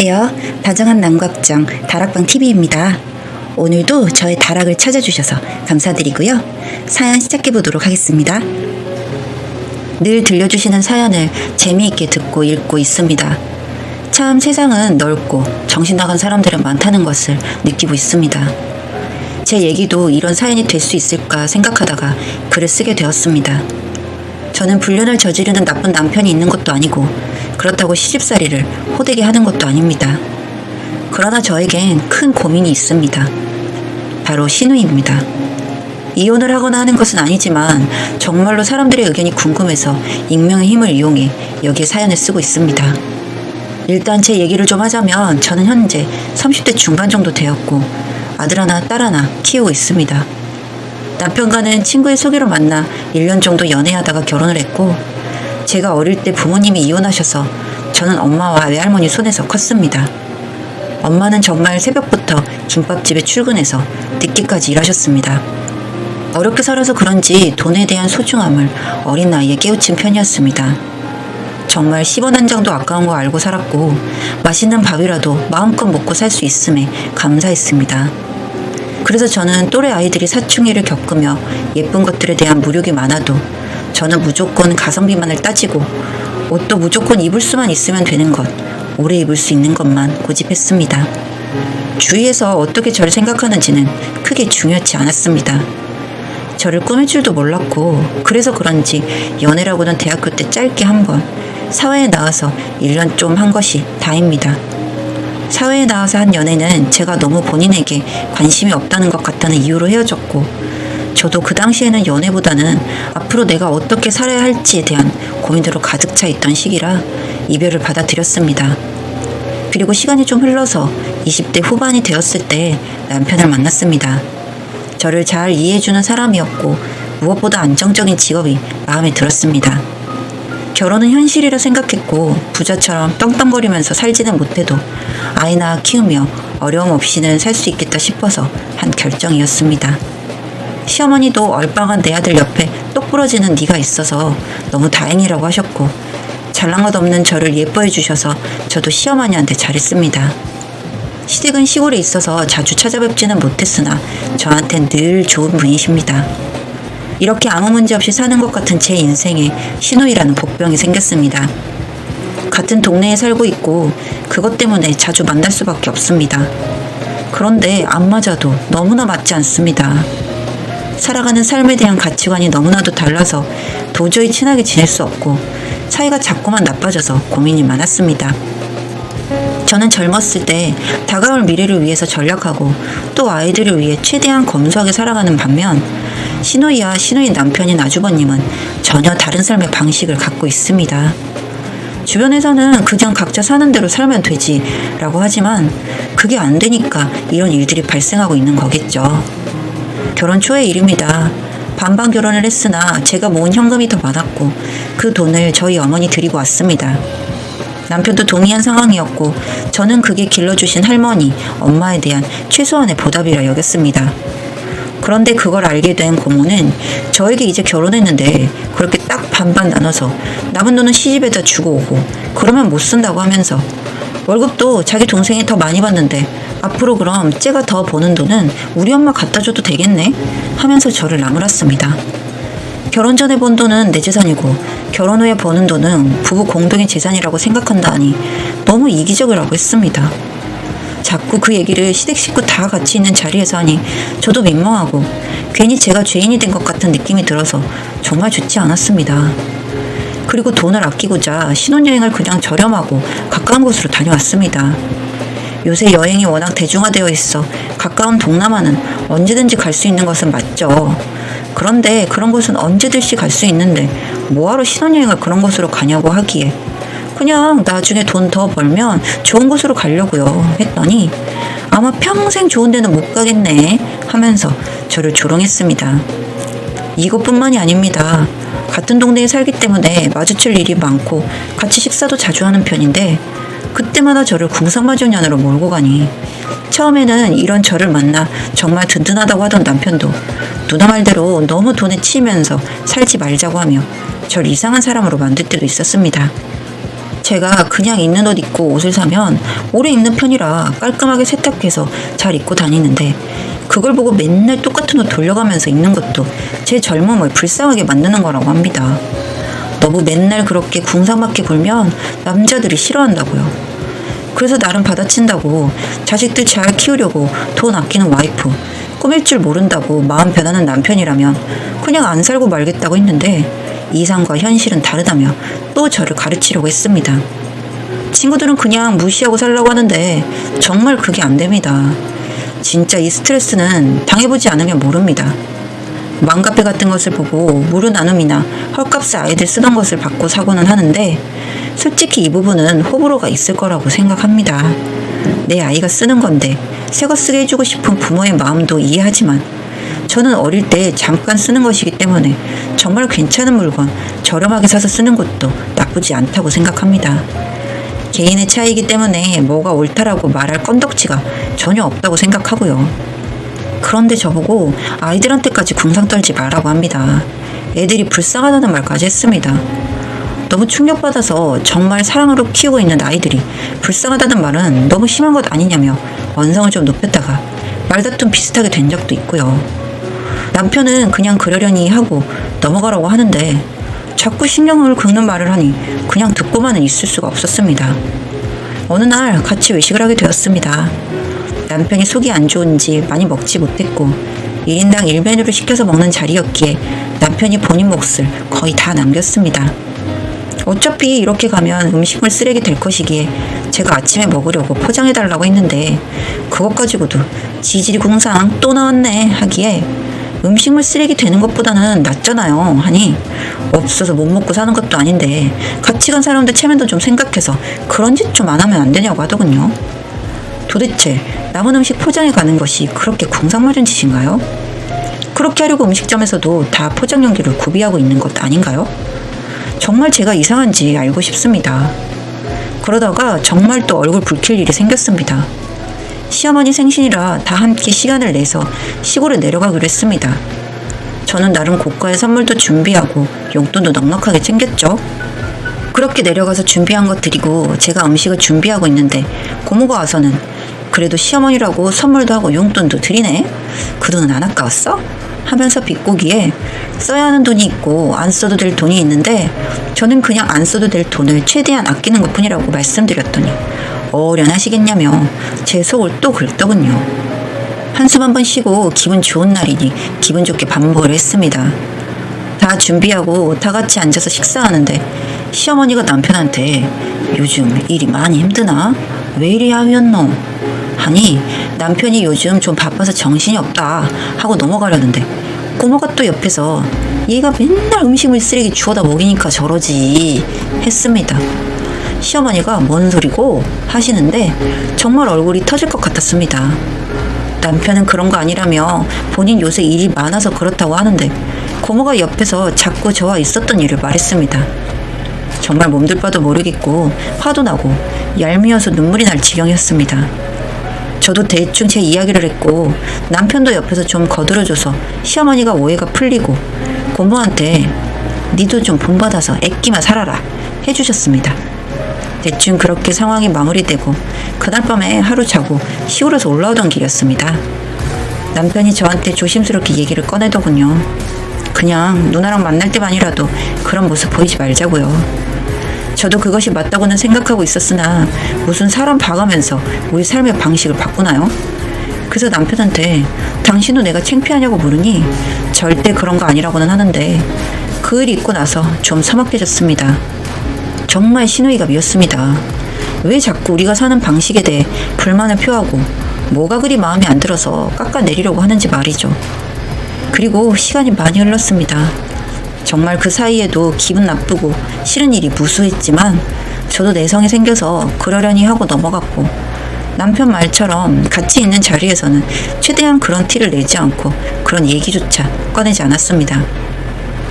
안녕하세요. 다정한 남각정 다락방 TV입니다. 오늘도 저의 다락을 찾아주셔서 감사드리고요. 사연 시작해 보도록 하겠습니다. 늘 들려주시는 사연을 재미있게 듣고 읽고 있습니다. 참 세상은 넓고 정신 나간 사람들은 많다는 것을 느끼고 있습니다. 제 얘기도 이런 사연이 될 수 있을까 생각하다가 글을 쓰게 되었습니다. 저는 불륜을 저지르는 나쁜 남편이 있는 것도 아니고 그렇다고 시집살이를 호되게 하는 것도 아닙니다. 그러나 저에겐 큰 고민이 있습니다. 바로 신우입니다. 이혼을 하거나 하는 것은 아니지만 정말로 사람들의 의견이 궁금해서 익명의 힘을 이용해 여기에 사연을 쓰고 있습니다. 일단 제 얘기를 좀 하자면 저는 현재 30대 중반 정도 되었고 아들 하나 딸 하나 키우고 있습니다. 남편과는 친구의 소개로 만나 1년 정도 연애하다가 결혼을 했고 제가 어릴 때 부모님이 이혼하셔서 저는 엄마와 외할머니 손에서 컸습니다. 엄마는 정말 새벽부터 김밥집에 출근해서 늦게까지 일하셨습니다. 어렵게 살아서 그런지 돈에 대한 소중함을 어린 나이에 깨우친 편이었습니다. 정말 10원 한 장도 아까운 거 알고 살았고 맛있는 밥이라도 마음껏 먹고 살 수 있음에 감사했습니다. 그래서 저는 또래 아이들이 사춘기를 겪으며 예쁜 것들에 대한 무력이 많아도 저는 무조건 가성비만을 따지고 옷도 무조건 입을 수만 있으면 되는 것, 오래 입을 수 있는 것만 고집했습니다. 주위에서 어떻게 저를 생각하는지는 크게 중요하지 않았습니다. 저를 꾸밀 줄도 몰랐고 그래서 그런지 연애라고는 대학교 때 짧게 한 번, 사회에 나와서 1년 좀 한 것이 다입니다. 사회에 나와서 한 연애는 제가 너무 본인에게 관심이 없다는 것 같다는 이유로 헤어졌고 저도 그 당시에는 연애보다는 앞으로 내가 어떻게 살아야 할지에 대한 고민으로 가득 차 있던 시기라 이별을 받아들였습니다. 그리고 시간이 좀 흘러서 20대 후반이 되었을 때 남편을 만났습니다. 저를 잘 이해해주는 사람이었고 무엇보다 안정적인 직업이 마음에 들었습니다. 결혼은 현실이라 생각했고 부자처럼 떵떵거리면서 살지는 못해도 아이나 키우며 어려움 없이는 살 수 있겠다 싶어서 한 결정이었습니다. 시어머니도 얼빵한 내 아들 옆에 똑 부러지는 네가 있어서 너무 다행이라고 하셨고 잘난 것 없는 저를 예뻐해 주셔서 저도 시어머니한테 잘했습니다. 시댁은 시골에 있어서 자주 찾아뵙지는 못했으나 저한텐 늘 좋은 분이십니다. 이렇게 아무 문제 없이 사는 것 같은 제 인생에 신우이라는 복병이 생겼습니다. 같은 동네에 살고 있고 그것 때문에 자주 만날 수밖에 없습니다. 그런데 안 맞아도 너무나 맞지 않습니다. 살아가는 삶에 대한 가치관이 너무나도 달라서 도저히 친하게 지낼 수 없고 사이가 자꾸만 나빠져서 고민이 많았습니다. 저는 젊었을 때 다가올 미래를 위해서 전략하고 또 아이들을 위해 최대한 검소하게 살아가는 반면 신우이와 신우이 남편인 아주버님은 전혀 다른 삶의 방식을 갖고 있습니다. 주변에서는 그냥 각자 사는 대로 살면 되지 라고 하지만 그게 안 되니까 이런 일들이 발생하고 있는 거겠죠. 결혼 초의 일입니다. 반반 결혼을 했으나 제가 모은 현금이 더 많았고 그 돈을 저희 어머니 드리고 왔습니다. 남편도 동의한 상황이었고 저는 그게 길러주신 할머니, 엄마에 대한 최소한의 보답이라 여겼습니다. 그런데 그걸 알게 된 고모는 저에게 이제 결혼했는데 그렇게 딱 반반 나눠서 남은 돈은 시집에다 주고 오고 그러면 못 쓴다고 하면서 월급도 자기 동생이 더 많이 받는데 앞으로 그럼 쟤가 더 버는 돈은 우리 엄마 갖다 줘도 되겠네 하면서 저를 나무랐습니다. 결혼 전에 번 돈은 내 재산이고 결혼 후에 버는 돈은 부부 공동의 재산이라고 생각한다니 너무 이기적이라고 했습니다. 자꾸 그 얘기를 시댁 식구 다 같이 있는 자리에서 하니 저도 민망하고 괜히 제가 죄인이 된 것 같은 느낌이 들어서 정말 좋지 않았습니다. 그리고 돈을 아끼고자 신혼여행을 그냥 저렴하고 가까운 곳으로 다녀왔습니다. 요새 여행이 워낙 대중화되어 있어 가까운 동남아는 언제든지 갈 수 있는 것은 맞죠. 그런데 그런 곳은 언제든지 갈 수 있는데 뭐하러 신혼여행을 그런 곳으로 가냐고 하기에 그냥 나중에 돈 더 벌면 좋은 곳으로 가려고요 했더니 아마 평생 좋은 데는 못 가겠네 하면서 저를 조롱했습니다. 이것뿐만이 아닙니다. 같은 동네에 살기 때문에 마주칠 일이 많고 같이 식사도 자주 하는 편인데 그때마다 저를 궁상마존년으로 몰고 가니 처음에는 이런 저를 만나 정말 든든하다고 하던 남편도 누나 말대로 너무 돈에 치이면서 살지 말자고 하며 절 이상한 사람으로 만들 때도 있었습니다. 제가 그냥 입는 옷 입고 옷을 사면 오래 입는 편이라 깔끔하게 세탁해서 잘 입고 다니는데 그걸 보고 맨날 똑같은 옷 돌려가면서 입는 것도 제 젊음을 불쌍하게 만드는 거라고 합니다. 너무 맨날 그렇게 궁상맞게 굴면 남자들이 싫어한다고요. 그래서 나름 받아친다고 자식들 잘 키우려고 돈 아끼는 와이프 꾸밀 줄 모른다고 마음 변하는 남편이라면 그냥 안 살고 말겠다고 했는데 이상과 현실은 다르다며 또 저를 가르치려고 했습니다. 친구들은 그냥 무시하고 살라고 하는데 정말 그게 안 됩니다. 진짜 이 스트레스는 당해보지 않으면 모릅니다. 맘카페 같은 것을 보고 무료 나눔이나 헐값에 아이들 쓰던 것을 받고 사고는 하는데 솔직히 이 부분은 호불호가 있을 거라고 생각합니다. 내 아이가 쓰는 건데 새거 쓰게 해주고 싶은 부모의 마음도 이해하지만 저는 어릴 때 잠깐 쓰는 것이기 때문에 정말 괜찮은 물건 저렴하게 사서 쓰는 것도 나쁘지 않다고 생각합니다. 개인의 차이기 때문에 뭐가 옳다라고 말할 건덕지가 전혀 없다고 생각하고요. 그런데 저보고 아이들한테까지 궁상 떨지 말라고 합니다. 애들이 불쌍하다는 말까지 했습니다. 너무 충격받아서 정말 사랑으로 키우고 있는 아이들이 불쌍하다는 말은 너무 심한 것 아니냐며 원성을 좀 높였다가 말다툼 비슷하게 된 적도 있고요. 남편은 그냥 그러려니 하고 넘어가라고 하는데 자꾸 신경을 긁는 말을 하니 그냥 듣고만은 있을 수가 없었습니다. 어느 날 같이 외식을 하게 되었습니다. 남편이 속이 안 좋은지 많이 먹지 못했고 1인당 1메뉴를 시켜서 먹는 자리였기에 남편이 본인 몫을 거의 다 남겼습니다. 어차피 이렇게 가면 음식물 쓰레기 될 것이기에 제가 아침에 먹으려고 포장해달라고 했는데 그것 가지고도 지질이 궁상 또 나왔네 하기에 음식물 쓰레기 되는 것보다는 낫잖아요 하니 없어서 못 먹고 사는 것도 아닌데 같이 간 사람들 체면도 좀 생각해서 그런 짓 좀 안 하면 안 되냐고 하더군요. 도대체 남은 음식 포장해 가는 것이 그렇게 궁상맞은 짓인가요? 그렇게 하려고 음식점에서도 다 포장 용기를 구비하고 있는 것 아닌가요? 정말 제가 이상한지 알고 싶습니다. 그러다가 정말 또 얼굴 붉힐 일이 생겼습니다. 시어머니 생신이라 다 함께 시간을 내서 시골에 내려가기로 했습니다. 저는 나름 고가의 선물도 준비하고 용돈도 넉넉하게 챙겼죠. 그렇게 내려가서 준비한 것 드리고 제가 음식을 준비하고 있는데 고모가 와서는 그래도 시어머니라고 선물도 하고 용돈도 드리네? 그 돈은 안 아까웠어? 하면서 비꼬기에 써야 하는 돈이 있고 안 써도 될 돈이 있는데 저는 그냥 안 써도 될 돈을 최대한 아끼는 것 뿐이라고 말씀드렸더니 어련하시겠냐며 제 속을 또 긁더군요. 한숨 한 번 쉬고 기분 좋은 날이니 기분 좋게 밥 먹으려 했습니다. 다 준비하고 다 같이 앉아서 식사하는데 시어머니가 남편한테 요즘 일이 많이 힘드나? 왜 이리 야위었노? 하니 남편이 요즘 좀 바빠서 정신이 없다 하고 넘어가려는데 꼬마가 또 옆에서 얘가 맨날 음식물 쓰레기 주워다 먹이니까 저러지 했습니다. 시어머니가 뭔 소리고 하시는데 정말 얼굴이 터질 것 같았습니다. 남편은 그런 거 아니라며 본인 요새 일이 많아서 그렇다고 하는데 고모가 옆에서 자꾸 저와 있었던 일을 말했습니다. 정말 몸둘 바도 모르겠고 화도 나고 얄미워서 눈물이 날 지경이었습니다. 저도 대충 제 이야기를 했고 남편도 옆에서 좀 거들어줘서 시어머니가 오해가 풀리고 고모한테 니도 좀 본받아서 애끼며 살아라 해주셨습니다. 대충 그렇게 상황이 마무리되고 그날 밤에 하루 자고 시골에서 올라오던 길이었습니다. 남편이 저한테 조심스럽게 얘기를 꺼내더군요. 그냥 누나랑 만날 때만이라도 그런 모습 보이지 말자고요. 저도 그것이 맞다고는 생각하고 있었으나 무슨 사람 봐가면서 우리 삶의 방식을 바꾸나요? 그래서 남편한테 당신도 내가 창피하냐고 물으니 절대 그런 거 아니라고는 하는데 그 일 있고 나서 좀 서먹해졌습니다. 정말 신우이가 미웠습니다. 왜 자꾸 우리가 사는 방식에 대해 불만을 표하고 뭐가 그리 마음에 안 들어서 깎아내리려고 하는지 말이죠. 그리고 시간이 많이 흘렀습니다. 정말 그 사이에도 기분 나쁘고 싫은 일이 무수했지만 저도 내성이 생겨서 그러려니 하고 넘어갔고 남편 말처럼 같이 있는 자리에서는 최대한 그런 티를 내지 않고 그런 얘기조차 꺼내지 않았습니다.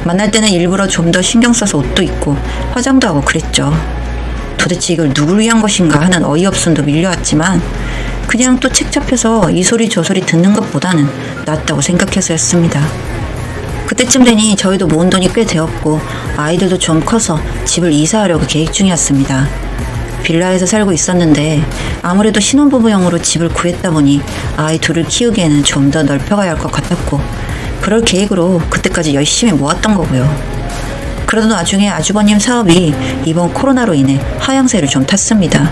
만날 때는 일부러 좀 더 신경 써서 옷도 입고 화장도 하고 그랬죠. 도대체 이걸 누굴 위한 것인가 하는 어이없음도 밀려왔지만 그냥 또 책 잡혀서 이 소리 저 소리 듣는 것보다는 낫다고 생각해서였습니다. 그때쯤 되니 저희도 모은 돈이 꽤 되었고 아이들도 좀 커서 집을 이사하려고 계획 중이었습니다. 빌라에서 살고 있었는데 아무래도 신혼부부용으로 집을 구했다 보니 아이 둘을 키우기에는 좀 더 넓혀가야 할 것 같았고 그럴 계획으로 그때까지 열심히 모았던 거고요. 그러던 와중에 아주버님 사업이 이번 코로나로 인해 하향세를 좀 탔습니다.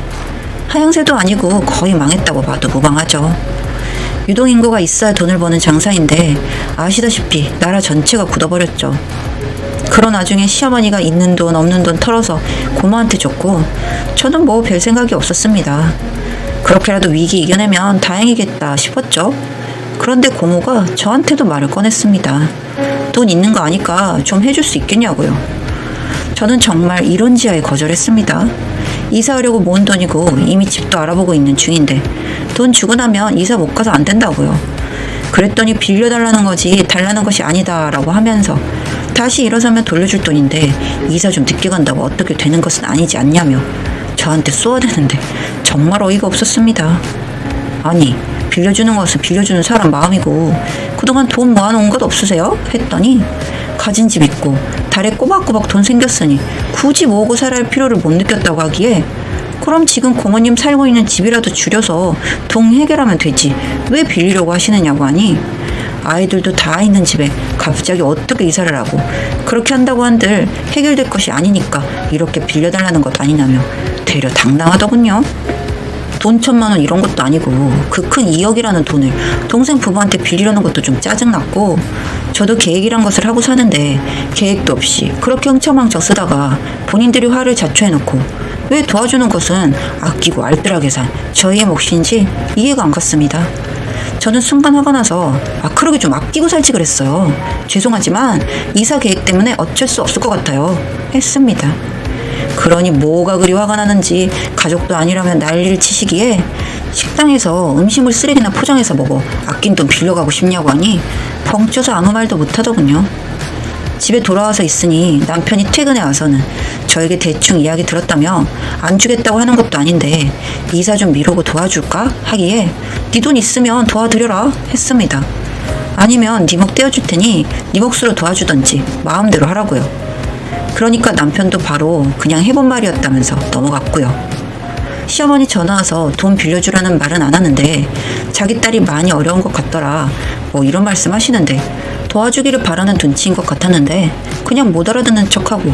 하향세도 아니고 거의 망했다고 봐도 무방하죠. 유동인구가 있어야 돈을 버는 장사인데 아시다시피 나라 전체가 굳어버렸죠. 그런 와중에 시어머니가 있는 돈 없는 돈 털어서 고모한테 줬고 저는 뭐 별 생각이 없었습니다. 그렇게라도 위기 이겨내면 다행이겠다 싶었죠. 그런데 고모가 저한테도 말을 꺼냈습니다. 돈 있는 거 아니까 좀 해줄 수 있겠냐고요. 저는 정말 이런 지하에 거절했습니다. 이사하려고 모은 돈이고 이미 집도 알아보고 있는 중인데 돈 주고 나면 이사 못 가서 안 된다고요. 그랬더니 빌려달라는 거지 달라는 것이 아니다라고 하면서 다시 일어서면 돌려줄 돈인데 이사 좀 늦게 간다고 어떻게 되는 것은 아니지 않냐며 저한테 쏘아대는데 정말 어이가 없었습니다. 아니 빌려주는 것은 빌려주는 사람 마음이고 그동안 돈 모아놓은 것 없으세요? 했더니 가진 집 있고 달에 꼬박꼬박 돈 생겼으니 굳이 모으고 살아야 할 필요를 못 느꼈다고 하기에 그럼 지금 고모님 살고 있는 집이라도 줄여서 동 해결하면 되지 왜 빌리려고 하시느냐고 하니 아이들도 다 있는 집에 갑자기 어떻게 이사를 하고 그렇게 한다고 한들 해결될 것이 아니니까 이렇게 빌려달라는 것 아니냐며 되려 당당하더군요. 돈 천만 원 이런 것도 아니고 그 큰 2억이라는 돈을 동생 부부한테 빌리려는 것도 좀 짜증났고 저도 계획이란 것을 하고 사는데 계획도 없이 그렇게 흥청망청 쓰다가 본인들이 화를 자초해놓고 왜 도와주는 것은 아끼고 알뜰하게 산 저희의 몫인지 이해가 안 갔습니다. 저는 순간 화가 나서 아 그러게 좀 아끼고 살지 그랬어요. 죄송하지만 이사 계획 때문에 어쩔 수 없을 것 같아요. 했습니다. 그러니 뭐가 그리 화가 나는지 가족도 아니라면 난리를 치시기에 식당에서 음식물 쓰레기나 포장해서 먹어 아낀 돈 빌려가고 싶냐고 하니 벙쪄서 아무 말도 못하더군요. 집에 돌아와서 있으니 남편이 퇴근해 와서는 저에게 대충 이야기 들었다며 안 주겠다고 하는 것도 아닌데 이사 좀 미루고 도와줄까 하기에 네 돈 있으면 도와드려라 했습니다. 아니면 네 목 떼어줄 테니 네 몫으로 도와주던지 마음대로 하라고요. 그러니까 남편도 바로 그냥 해본 말이었다면서 넘어갔고요. 시어머니 전화 와서 돈 빌려주라는 말은 안 하는데 자기 딸이 많이 어려운 것 같더라. 뭐 이런 말씀 하시는데 도와주기를 바라는 눈치인 것 같았는데 그냥 못 알아듣는 척하고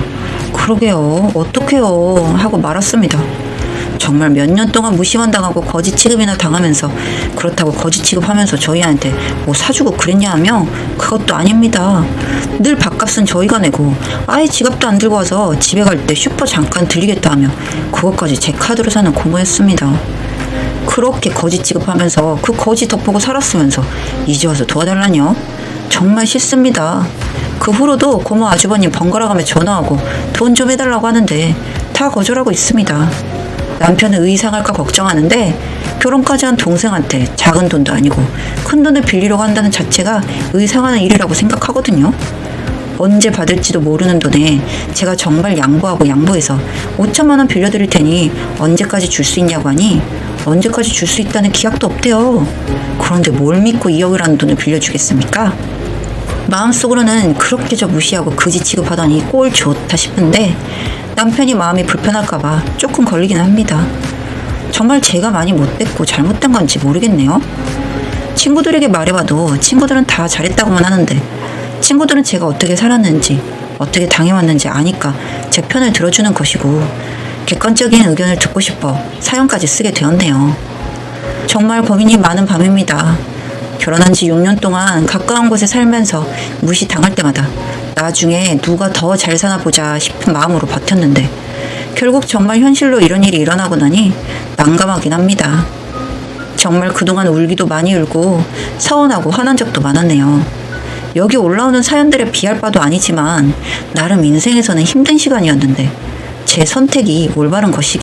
그러게요. 어떡해요. 하고 말았습니다. 정말 몇 년 동안 무시만 당하고 거짓 취급이나 당하면서 그렇다고 거짓 취급하면서 저희한테 뭐 사주고 그랬냐 하며 그것도 아닙니다. 늘 밥값은 저희가 내고 아예 지갑도 안 들고 와서 집에 갈 때 슈퍼 잠깐 들리겠다 하며 그것까지 제 카드로 사는 고모였습니다. 그렇게 거짓 취급하면서 그 거짓 덮보고 살았으면서 이제 와서 도와달라뇨? 정말 싫습니다. 그 후로도 고모 아주버님 번갈아가며 전화하고 돈 좀 해달라고 하는데 다 거절하고 있습니다. 남편은 의상할까 걱정하는데 결혼까지 한 동생한테 작은 돈도 아니고 큰 돈을 빌리려고 한다는 자체가 의상하는 일이라고 생각하거든요. 언제 받을지도 모르는 돈에 제가 정말 양보하고 양보해서 5천만 원 빌려드릴 테니 언제까지 줄 수 있냐고 하니 언제까지 줄 수 있다는 기약도 없대요. 그런데 뭘 믿고 2억이라는 돈을 빌려주겠습니까? 마음속으로는 그렇게 저 무시하고 그지 취급하더니 꼴 좋다 싶은데 남편이 마음이 불편할까봐 조금 걸리긴 합니다. 정말 제가 많이 못됐고 잘못된 건지 모르겠네요. 친구들에게 말해봐도 친구들은 다 잘했다고만 하는데 친구들은 제가 어떻게 살았는지 어떻게 당해왔는지 아니까 제 편을 들어주는 것이고 객관적인 의견을 듣고 싶어 사연까지 쓰게 되었네요. 정말 고민이 많은 밤입니다. 결혼한 지 6년 동안 가까운 곳에 살면서 무시 당할 때마다 나중에 누가 더 잘 사나 보자 싶은 마음으로 버텼는데 결국 정말 현실로 이런 일이 일어나고 나니 난감하긴 합니다. 정말 그동안 울기도 많이 울고 서운하고 화난 적도 많았네요. 여기 올라오는 사연들에 비할 바도 아니지만 나름 인생에서는 힘든 시간이었는데 제 선택이 올바른 것이